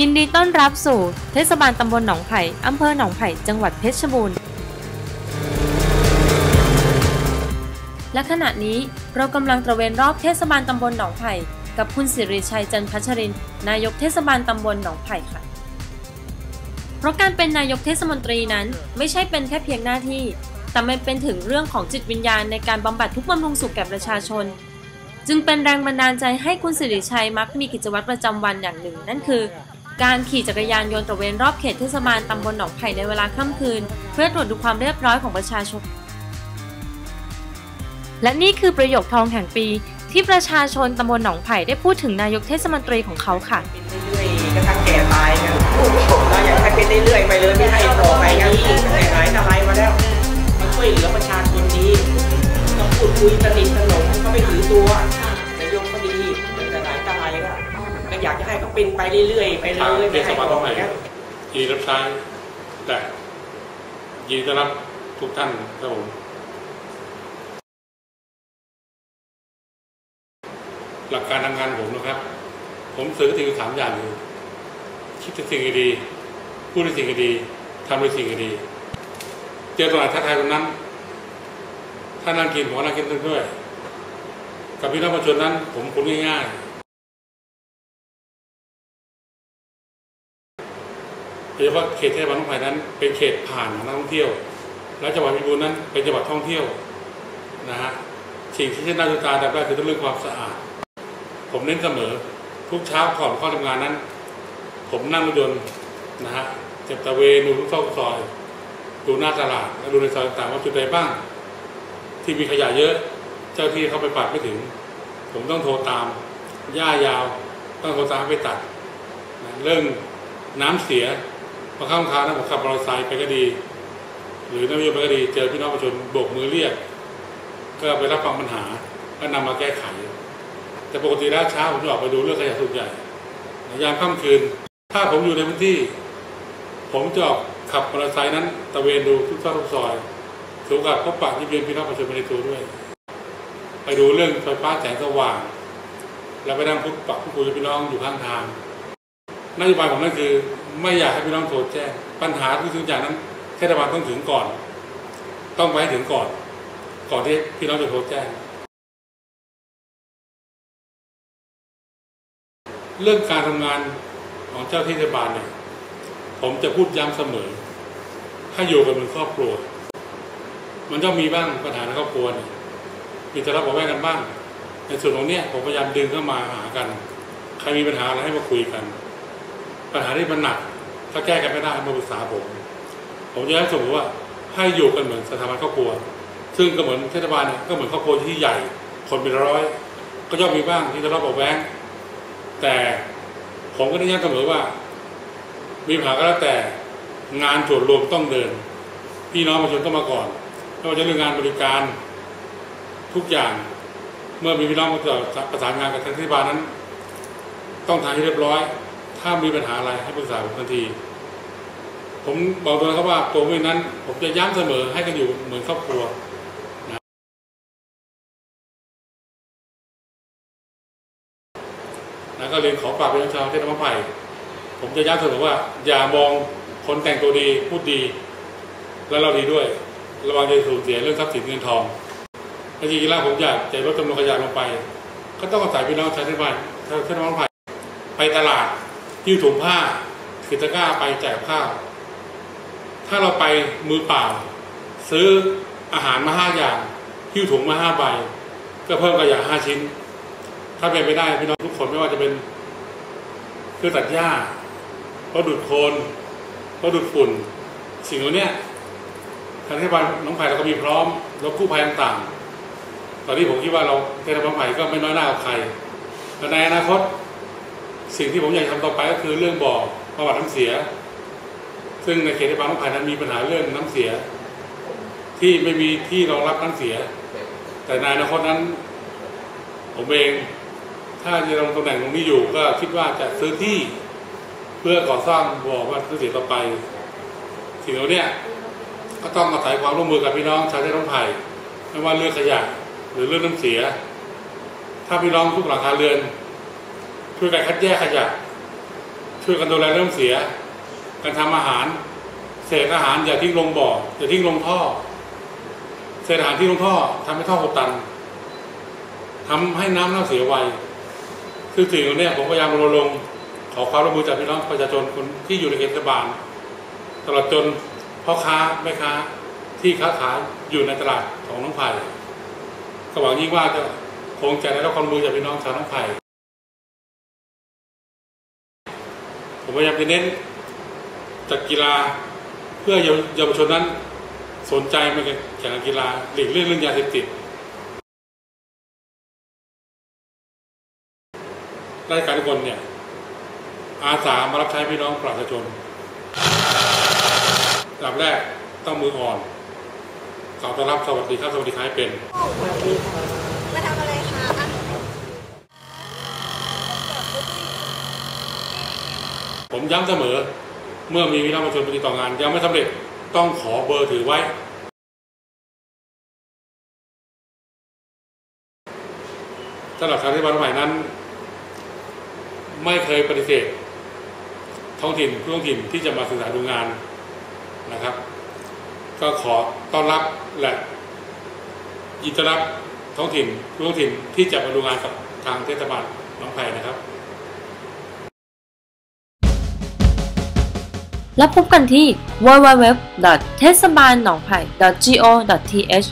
ยินดีต้อนรับสู่เทศบาลตำบลหนองไผ่ อำเภอหนองไผ่ จังหวัดเพชรบูรณ์ และขณะนี้เรากำลังตระเวนรอบเทศบาลตำบลหนองไผ่ กับคุณสิริชัยจันพัชริน นายกเทศบาลตำบลหนองไผ่ค่ะ เพราะการเป็นนายกเทศมนตรีนั้นไม่ใช่เป็นแค่เพียงหน้าที่ แต่มันเป็นถึงเรื่องของจิตวิญญาณในการบำบัดทุกบำรุงสุขแก่ประชาชนจึงเป็นแรงบันดาลใจให้คุณสิริชัยมักมีกิจวัตรประจำวันอย่างหนึ่ง นั่นคือ การขี่จักรยานยนต์ตระเวนรอบเขตเทศบาลตำบลหนองไผ่ในเวลาค่ำคืน เพื่อตรวจดูความเรียบร้อยของประชาชน และนี่คือประโยคทองแห่งปี ที่ประชาชนตำบลหนองไผ่ได้พูดถึงนายกเทศมนตรีของเขาค่ะเป็นเรื่อยๆกระทั่งแก่ตายกันเราอยากให้เป็นเรื่อยๆไปเลยไม่ให้ต่อไปงั้นแต่ไหนแต่ไรมาแล้ว เขาเป็นไปเรื่อยๆไปเลทางยเทไม่ศให้บาลต่ต้อองไปไปงั้นยินดีรับใช้แต่ยินดีต้อนรับทุกท่านครับผมหลักการทำงานผมนะครับ ผมสื่อถึงสามอย่างอยู่คิดถึงสิ่งดีพูดในสิ่งดีทำในสิ่งดี เจอตรงไหนท้าทายตรงนั้น ถ้านั่งกินผมก็นั่งกินด้วย กับพี่น้องประชาชนนั้น ผมคนง่ายๆ ยเฉพาะเขตเทศบาลหนองไผ่นั้น เป็นเขตผ่านของนักท่องเที่ยว และจังหวัดพิบูรณ์นั้นเป็นจังหวัดท่องเที่ยวนะฮะสิ่งที่น่าดูตาดับได้คือเรื่องความสะอาด ผมเน้นเสมอทุกเช้าก่อนเข้าทำงานนั้น ผมนั่งรถยนต์นะฮะจะตะเวนดูทุกซอกซอยดูหน้าตลาดและดูในซอยต่างๆว่าจุดใดบ้าง ที่มีขยะเยอะ เจ้าที่เข้าไปปัดไม่ถึง ผมต้องโทรตามหญ้ายาว ต้องโทรตามให้ไปตัดนะเรื่องน้ำเสีย พอข้ามทางนะผมขับมอเตอร์ไซค์ไปก็ดี หรือนักวิทยาไปก็ดีเจอพี่น้องประชาชนโบกมือเรียก ก็ไปรับฟังปัญหาก็นำมาแก้ไข แต่ปกติแล้วเช้าผมจะออกไปดูเรื่องขยะสุกใหญ่ยามค่ำคืน ถ้าผมอยู่ในพื้นที่ ผมจะออกขับมอเตอร์ไซค์นั้นตะเวนดูทุกซอกทุกซอยถือโอกาสพบปะที่เวียนพี่น้องประชาชนในตัวด้วย ไปดูเรื่องไฟฟ้าแสงสว่างแล้วไปนั่งพูดปะพูดคุยกับพี่น้องอยู่ข้างทางนโยบายผมนั่นคือ ไม่อยากให้พี่น้องโทรแจ้งปัญหาทุกสิ่งอย่างนั้นเทศบาลต้องถึงก่อน ต้องไปให้ถึงก่อน ก่อนที่พี่น้องจะโทรแจ้ง เรื่องการทำงานของเจ้าที่เทศบาลเนี่ยผมจะพูดย้ำเสมอให้อยู่กันเป็นครอบครัว มันต้องมีบ้างปัญหาในครอบครัวเนี่ยมีทะเลาะเบาแว้งกันบ้าง ในส่วนของเนี้ยผมพยายามดึงเข้ามาหากัน ใครมีปัญหาอะไรให้มาคุยกัน ปัญหาที่มันหนัก ถ้าแก้กันไม่ได้มาปรึกษาผม ผมจะให้สมมติว่าให้อยู่กันเหมือนสถาบันครอบครัว ซึ่งก็เหมือนเทศบาลเนี่ยก็เหมือนครอบครัวที่ใหญ่ คนเป็นร้อย ก็ย่อมมีบ้างที่ทะเลาะเบาแว้งแต่ผมก็ได้ย้ำเสมอว่า มีปัญหาก็แล้วแต่งานส่วนรวมต้องเดิน พี่น้องประชาชนต้องมาก่อนไม่ว่าจะเรื่องงานบริการทุกอย่างเมื่อมีพี่น้องมาประสานงานกับทางเทศบาลนั้น ต้องทำให้เรียบร้อย ถ้ามีปัญหาอะไรให้ปรึกษาผมทันที ผมบอกตรงนะครับว่าตัวผมเองนั้น ผมจะย้ำเสมอให้กันอยู่เหมือนครอบครัวนะแล้วก็เรียนขอฝากไปยังชาวเทศบาลไผ่ผมจะย้ำเสมอว่า อย่ามองคนแต่งตัวดีพูดดี แล้วเราดีด้วย ระวังจะสูญเสียเรื่องทรัพย์สินเงินทองถ้าจริงๆแล้วผมอยากจะลดจำนวนขยะลงไป ก็ต้องอาศัยพี่น้องชาวเทศบาลชาวเทศบาลไผ่ไปตลาด ยิ้วถุงผ้าคือตะกร้าไปแจกข้าว ถ้าเราไปมือเปล่า ซื้ออาหารมาห้าอย่างหิ้วถุงมาห้าใบ ก็เพิ่มขยะห้าชิ้น ถ้าเป็นไปได้พี่น้องทุกคนไม่ว่าจะเป็นเครื่องตัดหญ้าวัสดุดโคลนวัสดุดฝุ่น สิ่งเหล่านี้ทางเทศบาลน้องไผ่เราก็มีพร้อมรถกู้ภัยต่างๆ ตอนนี้ผมคิดว่าเราเทศบาลหนองไผ่ก็ไม่น้อยหน้ากับใครแต่ในอนาคต สิ่งที่ผมอยากทำต่อไปก็คือเรื่องบ่อประวัติน้ำเสีย ซึ่งในเขตเทศบาลหนองไผ่นั้นมีปัญหาเรื่องน้ำเสีย ที่ไม่มีที่รองรับน้ำเสีย แต่ในอนาคตนั้น ผมเองถ้าจะลงตำแหน่งตรงนี้อยู่ก็คิดว่าจะซื้อที่เพื่อก่อสร้างบ่อว่าน้ำเสียต่อไปสิ่งเหล่านี้ก็ต้องอาศัยความร่วมมือกับพี่น้องชาวเทศบาลไผ่ไม่ว่าเรื่องขยะหรือเรื่องน้ำเสีย ถ้าพี่น้องทุกหลังคาเรือน ช่วยกันคัดแยกขยะ ช่วยกันดูแลเรื่องเสีย การทำอาหาร เศษอาหารอย่าทิ้งลงบ่ออย่าทิ้งลงท่อ เศษอาหารที่ลงท่อทำให้ท่ออุดตันทำให้น้ำเน่าเสียไวคือสิ่งเหล่านี้ผมพยายามรณรงค์ขอความร่วมมือจากพี่น้องประชาชนคนที่อยู่ในเขตเทศบาลตลอดจนพ่อค้าแม่ค้าที่ค้าขายอยู่ในตลาดของน้องไผ่ก็หวังยิ่งว่าจะคงจะได้รับความรู้จากพี่น้องชาวน้องไผ่ ผมพยายามจะเน้นจัดกีฬาเพื่อเยาวชนนั้นสนใจมาแข่งกีฬาหลีกเลี่ยงเรื่องยาเสพติดราชการทุกคนเนี่ย อาสามารับใช้พี่น้องประชาชนลำแรกต้องมืออ่อนกล่าวต้อนรับสวัสดีครับ สวัสดีครับให้เป็น มาทำอะไรคะ ผมย้ำเสมอ เมื่อมีพี่น้องประชาชนปฏิต่องาน ยังไม่สำเร็จต้องขอเบอร์ถือไว้ สำหรับทางที่บ้านใหม่นั้น ไม่เคยปฏิเสธ ท้องถิ่นผู้ท้องถิ่นที่จะมาศึกษาดูงานนะครับ ก็ขอต้อนรับและยินดีรับท้องถิ่นผู้ท้องถิ่นที่จะมาดูงานกับทางเทศบาลน้องไผ่นะครับ และพบกันที่ www. เทศบาลหนองไผ่ go.th